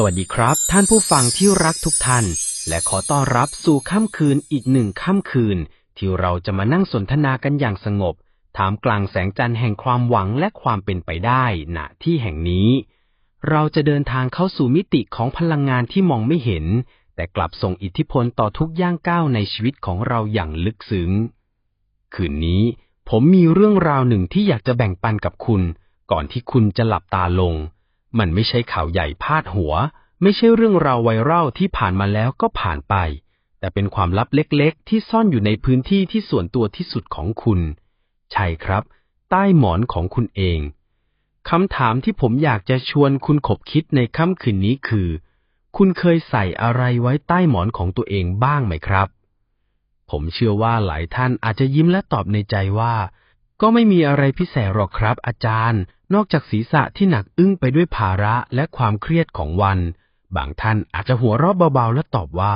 สวัสดีครับ ท่านผู้ฟังที่รักทุกท่าน และขอต้อนรับสู่ค่ำคืนอีกหนึ่งค่ำคืน ที่เราจะมานั่งสนทนากันอย่างสงบท่ามกลางแสงจันทร์แห่งความหวังและความเป็นไปได้ณที่แห่งนี้ เราจะเดินทางเข้าสู่มิติของพลังงานที่มองไม่เห็น แต่กลับส่งอิทธิพลต่อทุกย่างก้าวในชีวิตของเราอย่างลึกซึ้ง คืนนี้ผมมีเรื่องราวหนึ่งที่อยากจะแบ่งปันกับคุณ ก่อนที่คุณจะหลับตาลง มันไม่ใช่ข่าวใหญ่พาดหัว ไม่ใช่เรื่องราวไวรัลที่ผ่านมาแล้วก็ผ่านไป แต่เป็นความลับเล็กๆ ที่ซ่อนอยู่ในพื้นที่ที่ส่วนตัวที่สุดของคุณ ใช่ครับ ใต้หมอนของคุณเองคำถามที่ผมอยากจะชวนคุณขบคิดในค่ำคืนนี้คือ คุณเคยใส่อะไรไว้ใต้หมอนของตัวเองบ้างไหมครับ ผมเชื่อว่าหลายท่านอาจจะยิ้มและตอบในใจว่า ก็ไม่มีอะไรพิเศษหรอกครับ อาจารย์ นอกจากศีรษะที่หนักอึ้งไปด้วยภาระและความเครียดของวัน บางท่านอาจจะหัวเราะเบาๆ และตอบว่า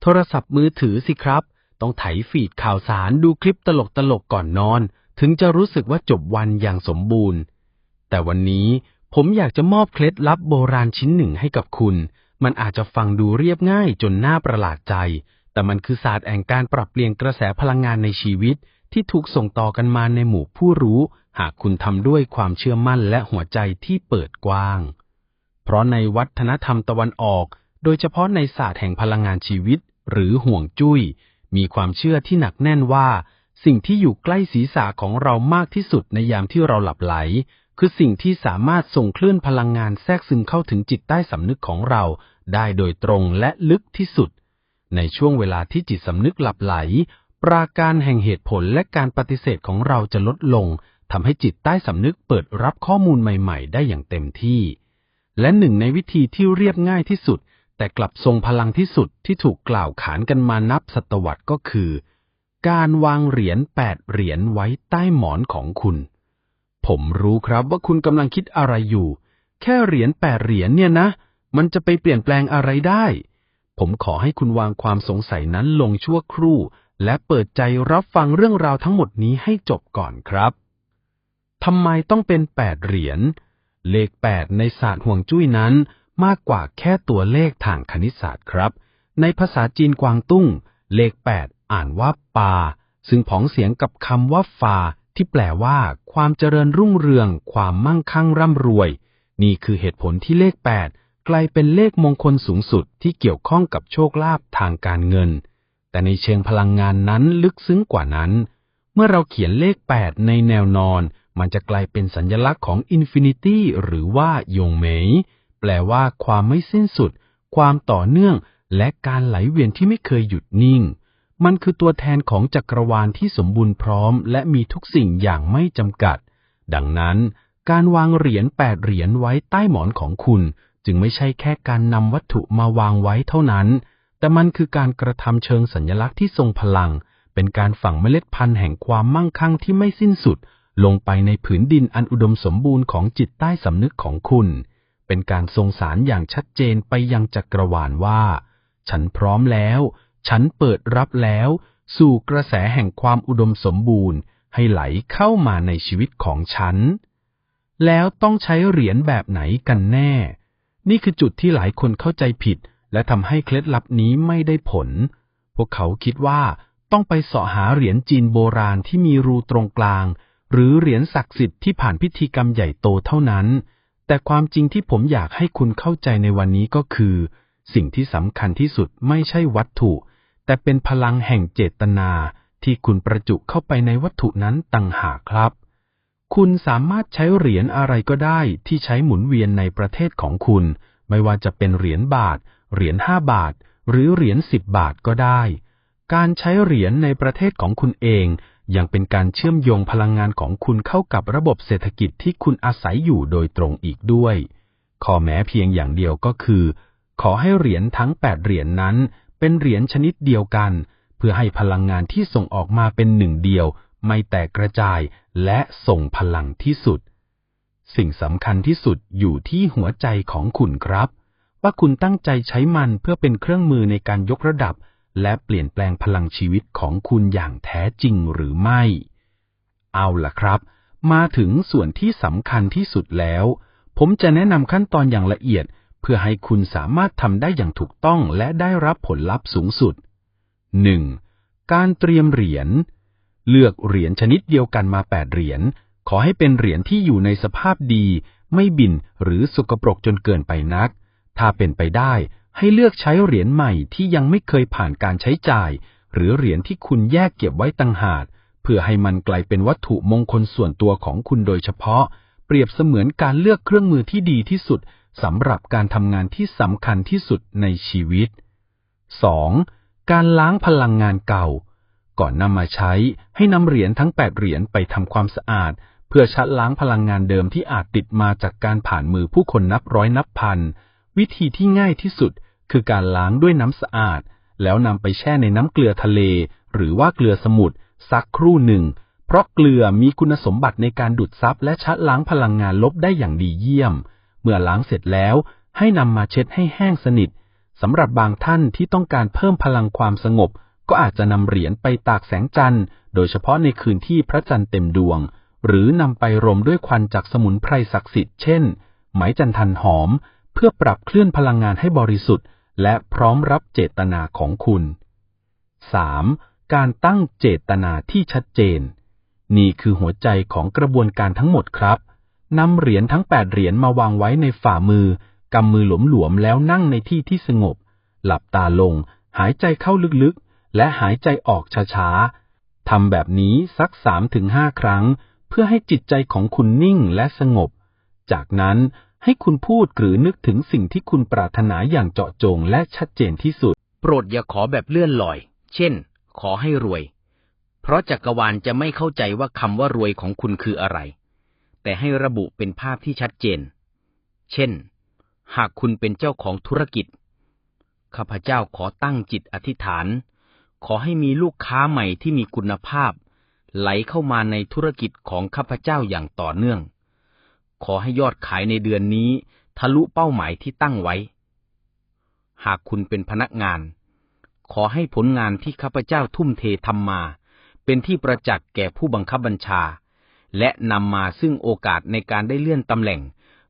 โทรศัพท์มือถือสิครับ ต้องไถฟีดข่าวสารดูคลิปตลกๆก่อนนอน ถึงจะรู้สึกว่าจบวันอย่างสมบูรณ์ แต่วันนี้ผมอยากจะมอบเคล็ดลับโบราณชิ้นหนึ่งให้กับคุณ มันอาจจะฟังดูเรียบง่ายจนน่าประหลาดใจ แต่มันคือศาสตร์แห่งการปรับเปลี่ยนกระแสพลังงานในชีวิตที่ถูกส่งต่อกันมาในหมู่ผู้รู้ หากคุณทำด้วยความเชื่อมั่นและหัวใจที่เปิดกว้าง เพราะในวัฒนธรรมตะวันออก โดยเฉพาะในศาสตร์แห่งพลังงานชีวิต หรือห่วงจุย้ย มีความเชื่อที่หนักแน่นว่า สิ่งที่อยู่ใกล้ศีรษะของเรามากที่สุดในยามที่เราหลับไหล คือสิ่งที่สามารถส่งคลื่นพลังงานแทรกซึมเข้าถึงจิตใต้สำนึกของเรา ได้โดยตรงและลึกที่สุด ในช่วงเวลาที่จิตสำนึกหลับไหล ปราการแห่งเหตุผลและการปฏิเสธของเราจะลดลง ทำให้จิตใต้สำนึกเปิดรับข้อมูลใหม่ ๆ ได้อย่างเต็มที่ และหนึ่งในวิธีที่เรียบง่ายที่สุด แต่กลับทรงพลังที่สุดที่ถูกกล่าวขานกันมานับศตวรรษก็คือ การวางเหรียญแปดเหรียญไว้ใต้หมอนของคุณ ผมรู้ครับว่าคุณกำลังคิดอะไรอยู่ แค่เหรียญแปดเหรียญเนี่ยนะ มันจะไปเปลี่ยนแปลงอะไรได้ ผมขอให้คุณวางความสงสัยนั้นลงชั่วครู่ และเปิดใจรับฟังเรื่องราวทั้งหมดนี้ให้จบก่อนครับ ทำไมต้องเป็นแปดเหรียญ เลขแปดในศาสตร์ห่วงจุ้ยนั้นมากกว่าแค่ตัวเลขทางคณิตศาสตร์ครับ ในภาษาจีนกวางตุ้ง เลขแปดอ่านว่าปา ซึ่งผองเสียงกับคำว่าฟาที่แปลว่า ความเจริญรุ่งเรือง ความมั่งคั่งร่ำรวย นี่คือเหตุผลที่เลขแปดกลายเป็นเลขมงคลสูงสุดที่เกี่ยวข้องกับโชคลาภทางการเงิน แต่ในเชิงพลังงานนั้นลึกซึ้งกว่านั้น เมื่อเราเขียนเลขแปดในแนวนอน มันจะกลายเป็นสัญลักษณ์ของอินฟินิตี้หรือว่ายงเหมยแปลว่าความไม่สิ้นสุด ความต่อเนื่อง และการไหลเวียนที่ไม่เคยหยุดนิ่ง มันคือตัวแทนของจักรวาลที่สมบูรณ์พร้อม และมีทุกสิ่งอย่างไม่จำกัด ดังนั้น การวางเหรียญแปดเหรียญไว้ใต้หมอนของคุณ จึงไม่ใช่แค่การนำวัตถุมาวางไว้เท่านั้น แต่มันคือการกระทำเชิงสัญลักษณ์ที่ทรงพลัง เป็นการฝังเมล็ดพันธุ์แห่งความมั่งคั่งที่ไม่สิ้นสุด ลงไปในผืนดินอันอุดมสมบูรณ์ของจิตใต้สำนึกของคุณ เป็นการทรงสารอย่างชัดเจนไปยังจักรวาลว่า ฉันพร้อมแล้ว ฉันเปิดรับแล้ว สู่กระแสแห่งความอุดมสมบูรณ์ ให้ไหลเข้ามาในชีวิตของฉัน แล้วต้องใช้เหรียญแบบไหนกันแน่ นี่คือจุดที่หลายคนเข้าใจผิด และทำให้เคล็ดลับนี้ไม่ได้ผล พวกเขาคิดว่าต้องไปเสาะหาเหรียญจีนโบราณที่มีรูตรงกลาง หรือเหรียญศักดิ์สิทธิ์ที่ผ่านพิธีกรรมใหญ่โตเท่านั้น แต่ความจริงที่ผมอยากให้คุณเข้าใจในวันนี้ก็คือ สิ่งที่สำคัญที่สุดไม่ใช่วัตถุ แต่เป็นพลังแห่งเจตนาที่คุณประจุเข้าไปในวัตถุนั้นต่างหากครับ คุณสามารถใช้เหรียญอะไรก็ได้ที่ใช้หมุนเวียนในประเทศของคุณ ไม่ว่าจะเป็นเหรียญบาท เหรียญห้าบาท หรือเหรียญสิบบาทก็ได้ การใช้เหรียญในประเทศของคุณเอง ยังเป็นการเชื่อมโยงพลังงานของคุณเข้ากับระบบเศรษฐกิจที่คุณอาศัยอยู่โดยตรงอีกด้วย ข้อแม้เพียงอย่างเดียวก็คือ ขอให้เหรียญทั้งแปดเหรียญนนั้น เป็นเหรียญชนิดเดียวกัน เพื่อให้พลังงานที่ส่งออกมาเป็นหนึ่งเดียว ไม่แตกกระจายและส่งพลังที่สุด สิ่งสำคัญที่สุดอยู่ที่หัวใจของคุณครับ ว่าคุณตั้งใจใช้มันเพื่อเป็นเครื่องมือในการยกระดับ และเปลี่ยนแปลงพลังชีวิตของคุณอย่างแท้จริงหรือไม่ เอาล่ะครับ มาถึงส่วนที่สำคัญที่สุดแล้ว ผมจะแนะนำขั้นตอนอย่างละเอียด เพื่อให้คุณสามารถทำได้อย่างถูกต้องและได้รับผลลัพธ์สูงสุด 1. การเตรียมเหรียญ เลือกเหรียญชนิดเดียวกันมาแปดเหรียญ ขอให้เป็นเหรียญที่อยู่ในสภาพดี ไม่บินหรือสกปรกจนเกินไปนัก ถ้าเป็นไปได้ ให้เลือกใช้เหรียญใหม่ที่ยังไม่เคยผ่านการใช้จ่าย หรือเหรียญที่คุณแยกเก็บไว้ต่างหากเพื่อให้มันกลายเป็นวัตถุมงคลส่วนตัวของคุณโดยเฉพาะ เปรียบเสมือนการเลือกเครื่องมือที่ดีที่สุดสำหรับการทำงานที่สำคัญที่สุดในชีวิต 2. การล้างพลังงานเก่า ก่อนนำมาใช้ให้นำเหรียญทั้ง 8 เหรียญไปทำความสะอาด เพื่อชัดล้างพลังงานเดิมที่อาจติดมาจากการผ่านมือผู้คนนับร้อยนับพัน วิธีที่ง่ายที่สุดคือการล้างด้วยน้ำสะอาด แล้วนำไปแช่ในน้ำเกลือทะเล หรือว่าเกลือสมุทรสักครู่หนึ่ง เพราะเกลือมีคุณสมบัติในการดูดซับและชัดล้างพลังงานลบได้อย่างดีเยี่ยม เมื่อล้างเสร็จแล้วให้นำมาเช็ดให้แห้งสนิทสำหรับบางท่านที่ต้องการเพิ่มพลังความสงบ ก็อาจจะนำเหรียญไปตากแสงจันทร์ โดยเฉพาะในคืนที่พระจันทร์เต็มดวง หรือนำไปรมด้วยควันจากสมุนไพรศักดิ์สิทธิ์เช่น ไหมจันทันหอม เพื่อปรับเคลื่อนพลังงานให้บริสุทธิ์ และพร้อมรับเจตนาของคุณ 3. การตั้งเจตนาที่ชัดเจน นี่คือหัวใจของกระบวนการทั้งหมดครับนำเหรียญทั้งแปดเหรียญมาวางไว้ในฝ่ามือกำมือหลวมๆแล้วนั่งในที่ที่สงบ หลับตาลง หายใจเข้าลึกๆ และหายใจออกช้าๆทำแบบนี้สักสามถึงห้าครั้ง เพื่อให้จิตใจของคุณนิ่งและสงบ จากนั้น ให้คุณพูดหรือนึกถึงสิ่งที่คุณปรารถนาอย่างเจาะจงและชัดเจนที่สุด โปรดอย่าขอแบบเลื่อนลอย เช่น ขอให้รวย เพราะจักรวาลจะไม่เข้าใจว่าคำว่ารวยของคุณคืออะไร แต่ให้ระบุเป็นภาพที่ชัดเจน เช่น หากคุณเป็นเจ้าของธุรกิจ ข้าพเจ้าขอตั้งจิตอธิษฐาน ขอให้มีลูกค้าใหม่ที่มีคุณภาพ ไหลเข้ามาในธุรกิจของข้าพเจ้าอย่างต่อเนื่อง ขอให้ยอดขายในเดือนนี้ ทะลุเป้าหมายที่ตั้งไว้ หากคุณเป็นพนักงาน ขอให้ผลงานที่ข้าพเจ้าทุ่มเททำมา เป็นที่ประจักษ์แก่ผู้บังคับบัญชา และนำมาซึ่งโอกาสในการได้เลื่อนตำแหน่ง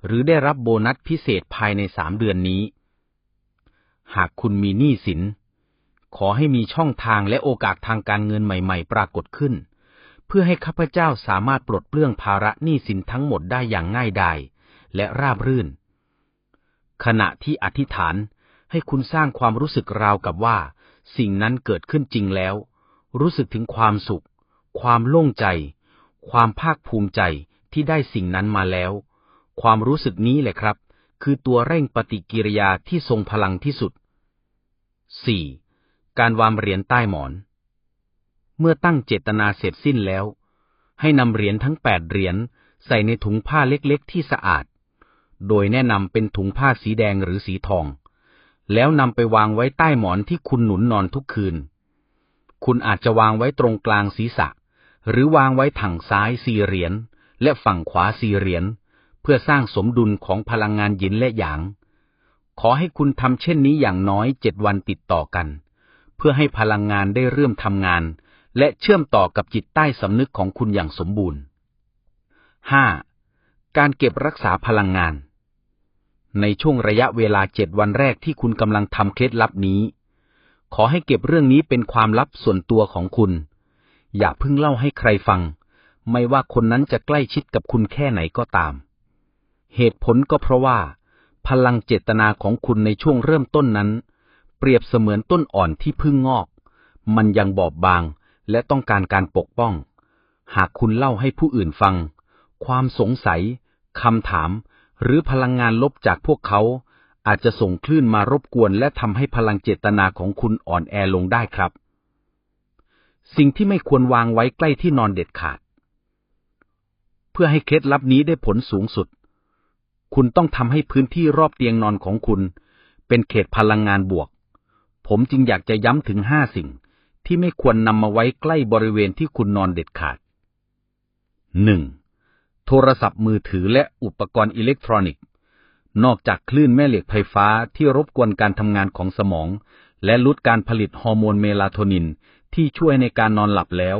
หรือได้รับโบนัสพิเศษภายในสามเดือนนี้ หากคุณมีหนี้สิน ขอให้มีช่องทางและโอกาสทางการเงินใหม่ ๆ ปรากฏขึ้น พื่อให้ข้าพเจ้าสามารถปลดเปลื้องภาระหนี้สินทั้งหมดได้อย่างง่ายดายและราบรื่น ขณะที่อธิษฐานให้คุณสร้างความรู้สึกราวกับว่า สิ่งนั้นเกิดขึ้นจริงแล้ว รู้สึกถึงความสุข ความโล่งใจ ความภาคภูมิใจที่ได้สิ่งนั้นมาแล้ว ความรู้สึกนี้แหละครับ คือตัวเร่งปฏิกิริยาที่ทรงพลังที่สุด 4. การวางเหรียญใต้หมอน เมื่อตั้งเจตนาเสร็จสิ้นแล้ว ให้นำเหรียญทั้งแปดเหรียญใส่ในถุงผ้าเล็กๆที่สะอาด โดยแนะนำเป็นถุงผ้าสีแดงหรือสีทอง แล้วนำไปวางไว้ใต้หมอนที่คุณหนุนนอนทุกคืน คุณอาจจะวางไว้ตรงกลางศีรษะ หรือวางไว้ถังซ้ายสี่เหรียญและฝั่งขวาสี่เหรียญเพื่อสร้างสมดุลของพลังงานหยินและหยาง ขอให้คุณทำเช่นนี้อย่างน้อยเจ็ดวันติดต่อกัน เพื่อให้พลังงานได้เริ่มทำงาน และเชื่อมต่อกับจิตใต้สำนึกของคุณอย่างสมบูรณ์ 5. การเก็บรักษาพลังงาน ในช่วงระยะเวลาเจ็ดวันแรกที่คุณกำลังทำเคล็ดลับนี้ ขอให้เก็บเรื่องนี้เป็นความลับส่วนตัวของคุณ อย่าเพิ่งเล่าให้ใครฟัง ไม่ว่าคนนั้นจะใกล้ชิดกับคุณแค่ไหนก็ตาม เหตุผลก็เพราะว่า พลังเจตนาของคุณในช่วงเริ่มต้นนั้น เปรียบเสมือนต้นอ่อนที่เพิ่งงอก มันยังบอบบาง และต้องการการปกป้อง หากคุณเล่าให้ผู้อื่นฟัง ความสงสัยคำถาม หรือพลังงานลบจากพวกเขา อาจจะส่งคลื่นมารบกวน และทำให้พลังเจตนาของคุณอ่อนแอลงได้ครับ สิ่งที่ไม่ควรวางไว้ใกล้ที่นอนเด็ดขาด เพื่อให้เคล็ดลับนี้ได้ผลสูงสุด คุณต้องทำให้พื้นที่รอบเตียงนอนของคุณ เป็นเขตพลังงานบวก ผมจึงอยากจะย้ำถึงห้าสิ่ง ที่ไม่ควรนำมาไว้ใกล้บริเวณที่คุณนอนเด็ดขาดหนึ่งโทรศัพท์มือถือและอุปกรณ์อิเล็กทรอนิกส์ นอกจากคลื่นแม่เหล็กไฟฟ้าที่รบกวนการทำงานของสมอง และลดการผลิตฮอร์โมนเมลาโทนินที่ช่วยในการนอนหลับแล้ว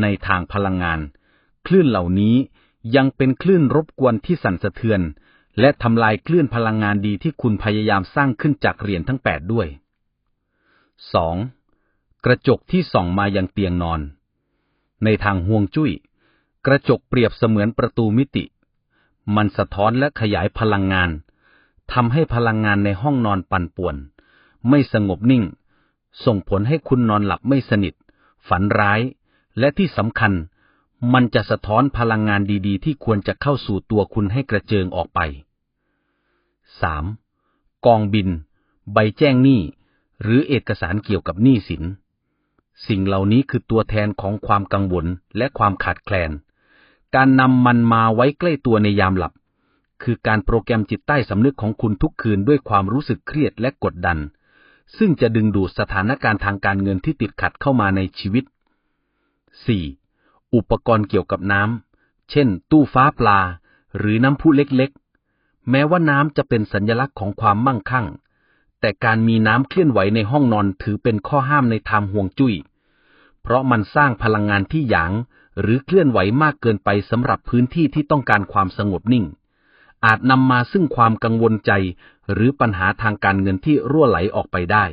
ในทางพลังงาน คลื่นเหล่านี้ยังเป็นคลื่นรบกวนที่สั่นสะเทือน และทำลายคลื่นพลังงานดีที่คุณพยายามสร้างขึ้นจากเหรียญทั้งแปดด้วย 2. กระจกที่ส่องมายังเตียงนอน ในทางห่วงจุ้ย กระจกเปรียบเสมือนประตูมิติ มันสะท้อนและขยายพลังงานทำให้พลังงานในห้องนอนปั่นป่วน ไม่สงบนิ่ง ส่งผลให้คุณนอนหลับไม่สนิท ฝันร้าย และที่สำคัญ มันจะสะท้อนพลังงานดีๆ ที่ควรจะเข้าสู่ตัวคุณให้กระเจิงออกไป 3. กองบิน ใบแจ้งหนี้ หรือเอกสารเกี่ยวกับหนี้สิน สิ่งเหล่านี้คือตัวแทนของความกังวลและความขาดแคลน การนำมันมาไว้ใกล้ตัวในยามหลับ คือการโปรแกรมจิตใต้สำนึกของคุณทุกคืนด้วยความรู้สึกเครียดและกดดัน ซึ่งจะดึงดูดสถานการณ์ทางการเงินที่ติดขัดเข้ามาในชีวิต 4. อุปกรณ์เกี่ยวกับน้ำ เช่น ตู้ฟ้าปลา หรือน้ำพุเล็กๆ แม้ว่าน้ำจะเป็นสัญลักษณ์ของความมั่งคั่งแต่การมีน้ำเคลื่อนไหวในห้องนอนถือเป็นข้อห้ามในทางห่วงจุย้ย เพราะมันสร้างพลังงานที่หยาง หรือเคลื่อนไหวมากเกินไปสำหรับพื้นที่ที่ต้องการความสงบนิ่ง อาจนำมาซึ่งความกังวลใจ หรือปัญหาทางการเงินที่รั่วไหลออกไปได้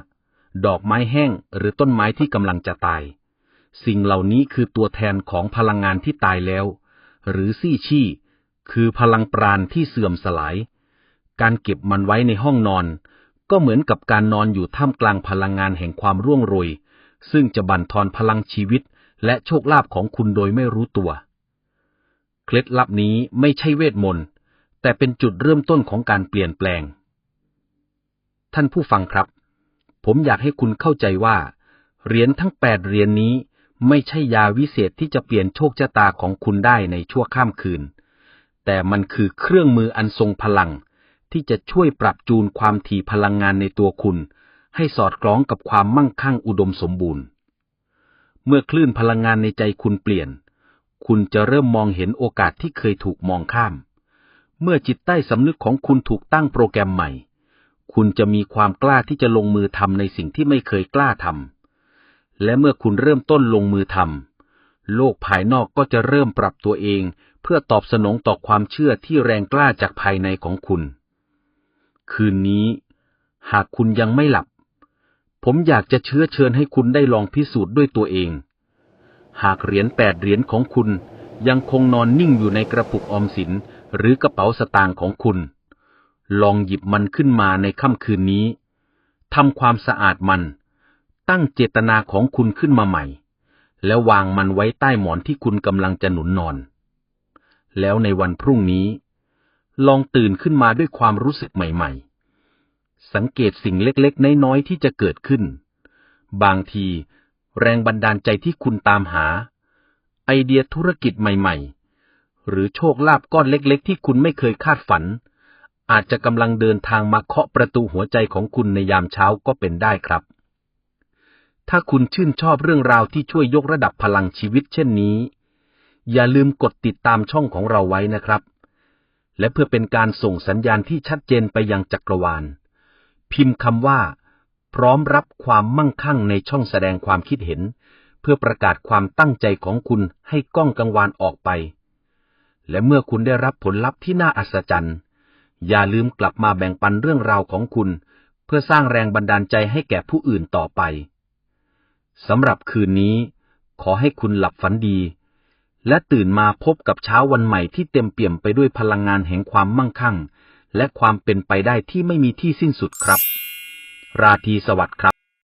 5. ดอกไม้แห้งหรือต้นไม้ที่กำลังจะตาย สิ่งเหล่านี้คือตัวแทนของพลังงานที่ตายแล้ว หรือซี่ชี่ คือพลังปราณที่เสื่อมสลาย การเก็บมันไว้ในห้องนอน ก็เหมือนกับการนอนอยู่ท่ามกลางพลังงานแห่งความร่วงโรย ซึ่งจะบั่นทอนพลังชีวิตและโชคลาภของคุณโดยไม่รู้ตัว เคล็ดลับนี้ไม่ใช่เวทมนต์ แต่เป็นจุดเริ่มต้นของการเปลี่ยนแปลง ท่านผู้ฟังครับ ผมอยากให้คุณเข้าใจว่า เหรียญทั้งแปดเหรียญนนี้ไม่ใช่ยาวิเศษที่จะเปลี่ยนโชคชะตาของคุณได้ในชั่วข้ามคืน แต่มันคือเครื่องมืออันทรงพลัง ที่จะช่วยปรับจูนความถี่พลังงานในตัวคุณ ให้สอดคล้องกับความมั่งคั่งอุดมสมบูรณ์ เมื่อคลื่นพลังงานในใจคุณเปลี่ยน คุณจะเริ่มมองเห็นโอกาสที่เคยถูกมองข้าม เมื่อจิตใต้สำนึกของคุณถูกตั้งโปรแกรมใหม่ คุณจะมีความกล้าที่จะลงมือทำในสิ่งที่ไม่เคยกล้าทำและเมื่อคุณเริ่มต้นลงมือทำโลกภายนอกก็จะเริ่มปรับตัวเอง เพื่อตอบสนองต่อความเชื่อที่แรงกล้าจากภายในของคุณ คืนนี้ หากคุณยังไม่หลับ ผมอยากจะเชื้อเชิญให้คุณได้ลองพิสูจน์ด้วยตัวเอง หากเหรียญแปดเหรียญของคุณยังคงนอนนิ่งอยู่ในกระปุกออมสินหรือกระเป๋าสตางค์ของคุณ ลองหยิบมันขึ้นมาในค่ำคืนนี้ทำความสะอาดมัน ตั้งเจตนาของคุณขึ้นมาใหม่ แล้ววางมันไว้ใต้หมอนที่คุณกำลังจะหนุนนอน แล้วในวันพรุ่งนี้ ลองตื่นขึ้นมาด้วยความรู้สึกใหม่ ๆ สังเกตสิ่งเล็กๆ น้อยๆ ที่จะเกิดขึ้น บางที แรงบันดาลใจที่คุณตามหา ไอเดียธุรกิจใหม่ ๆ หรือโชคลาภก้อนเล็กๆ ที่คุณไม่เคยคาดฝัน อาจจะกำลังเดินทางมาเคาะประตูหัวใจของคุณในยามเช้าก็เป็นได้ครับ ถ้าคุณชื่นชอบเรื่องราวที่ช่วยยกระดับพลังชีวิตเช่นนี้ อย่าลืมกดติดตามช่องของเราไว้นะครับ และเพื่อเป็นการส่งสัญญาณที่ชัดเจนไปยังจักรวาล พิมพ์คำว่า พร้อมรับความมั่งคั่งในช่องแสดงความคิดเห็น เพื่อประกาศความตั้งใจของคุณให้ก้องกังวานออกไป และเมื่อคุณได้รับผลลัพธ์ที่น่าอัศจรรย์ อย่าลืมกลับมาแบ่งปันเรื่องราวของคุณ เพื่อสร้างแรงบันดาลใจให้แก่ผู้อื่นต่อไปสำหรับคืนนี้ ขอให้คุณหลับฝันดี และตื่นมาพบกับเช้าวันใหม่ที่เต็มเปี่ยมไปด้วยพลังงานแห่งความมั่งคั่ง และความเป็นไปได้ที่ไม่มีที่สิ้นสุดครับ ราตรีสวัสดิ์ครับ